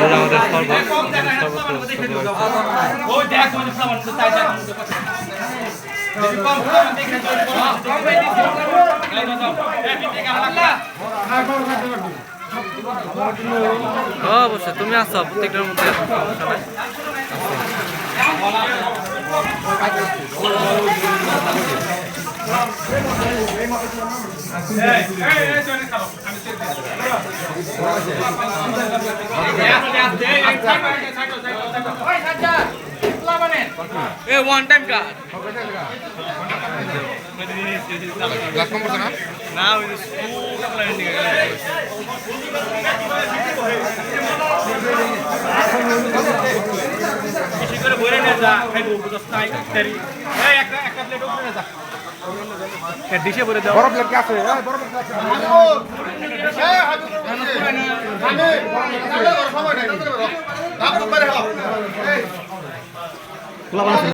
যে আমাদের লাগলা অবশ্যই। তুমি আসছো প্রত্যেকটার মধ্যে আসো, সমস্যা নাই। এ ওয়ান টাইম কার্ড না ওই যে স্কুল প্ল্যান নিয়ে গেল করে ভরে নিয়ে যা খাইবো বুঝছ এই একটা একটা প্লেট উপরে যা। ডিশে বলে দাও। বড় প্লেট কে আছে? বড় প্লেট আছে? আমি